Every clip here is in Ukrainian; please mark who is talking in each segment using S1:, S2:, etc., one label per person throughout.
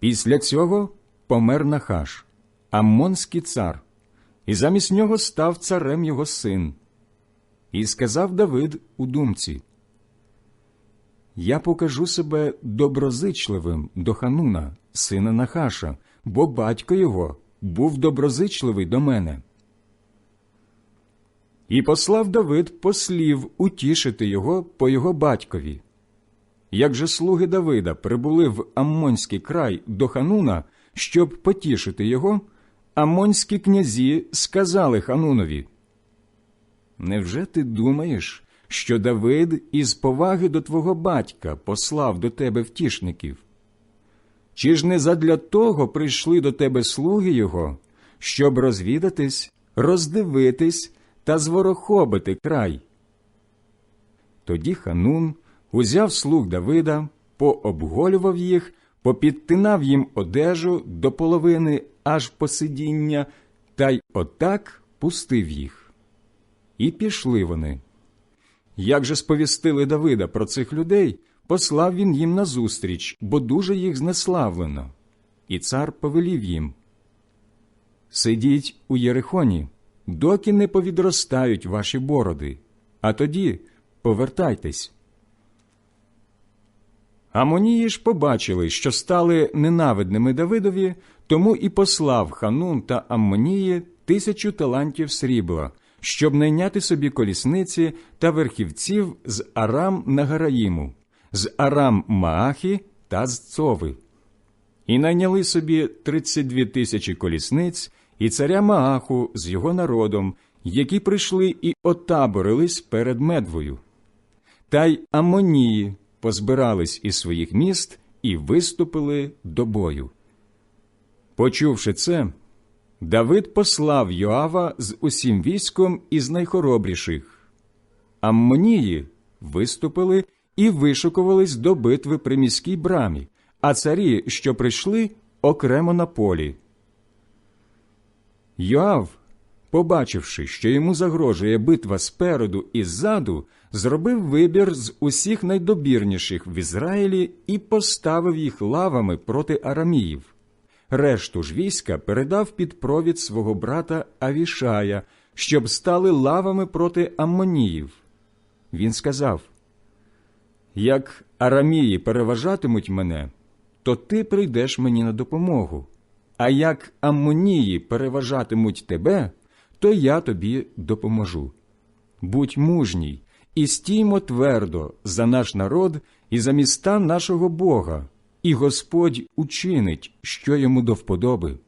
S1: Після цього помер Нахаш, Аммонський цар, і замість нього став царем його син. І сказав Давид у думці: Я покажу себе доброзичливим до Хануна, сина Нахаша, бо батько його був доброзичливий до мене. І послав Давид послів утішити його по його батькові. Як же слуги Давида прибули в Аммонський край до Хануна, щоб потішити його, аммонські князі сказали Ханунові Невже ти думаєш, що Давид із поваги до твого батька послав до тебе втішників? Чи ж не задля того прийшли до тебе слуги його, щоб розвідатись, роздивитись та зворохобити край? Тоді Ханун узяв слуг Давида, пообголював їх, попідтинав їм одежу до половини аж по сидіння, та й отак пустив їх. І пішли вони. Як же сповістили Давида про цих людей, послав він їм назустріч, бо дуже їх знеславлено. І цар повелів їм Сидіть у Єрихоні, доки не повідростають ваші бороди, а тоді повертайтесь. Амонії ж побачили, що стали ненавидними Давидові, тому і послав Ханун та Аммонії тисячу талантів срібла, щоб найняти собі колісниці та верхівців з Арам Нагараїму, з Арам Маахі та з Цови. І найняли собі 32 тисячі колісниць і царя Мааху з його народом, які прийшли і отаборились перед медвою. Та й Амонії позбирались із своїх міст і виступили до бою. Почувши це, Давид послав Йоава з усім військом із найхоробріших. Аммонії виступили і вишукувались до битви при міській брамі, а царі, що прийшли, окремо на полі. Йоав, побачивши, що йому загрожує битва спереду і ззаду, зробив вибір з усіх найдобірніших в Ізраїлі і поставив їх лавами проти араміїв. Решту ж війська передав під провід свого брата Авішая, щоб стали лавами проти Аммоніїв. Він сказав Як арамії переважатимуть мене, то ти прийдеш мені на допомогу, а як Аммонії переважатимуть тебе, то я тобі допоможу. Будь мужній і стіймо твердо за наш народ і за міста нашого Бога, і Господь учинить, що йому до вподоби.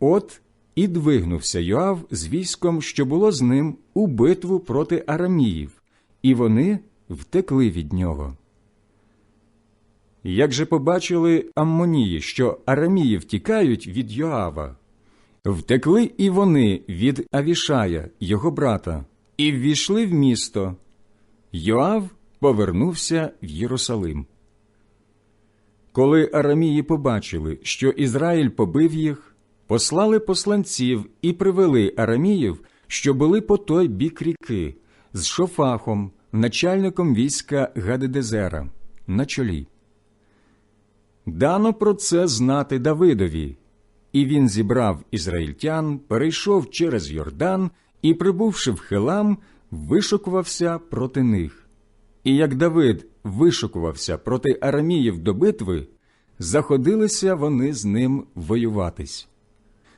S1: От і двигнувся Йоав з військом, що було з ним, у битву проти араміїв, і вони втекли від нього. Як же побачили Аммонії, що арамії втікають від Йоава, втекли і вони від Авішая, його брата, і ввійшли в місто. Йоав повернувся в Єрусалим. Коли арамії побачили, що Ізраїль побив їх, послали посланців і привели араміїв, що були по той бік ріки, з Шофахом, начальником війська Гадедезера, на чолі. Дано про це знати Давидові, і він зібрав ізраїльтян, перейшов через Йордан і, прибувши в Хелам, вишукувався проти них. І як Давид вишукувався проти араміїв до битви, заходилися вони з ним воюватись.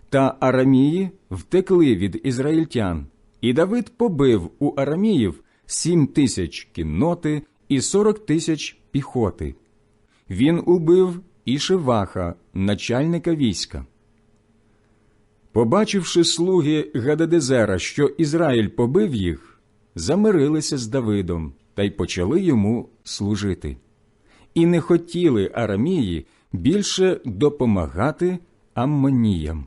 S1: Та арамії втекли від ізраїльтян, і Давид побив у араміїв сім тисяч кінноти і сорок тисяч піхоти. Він убив і Шиваха, начальника війська. Побачивши слуги Гададезера, що Ізраїль побив їх, замирилися з Давидом та й почали йому служити. І не хотіли арамії більше допомагати Аммоніям.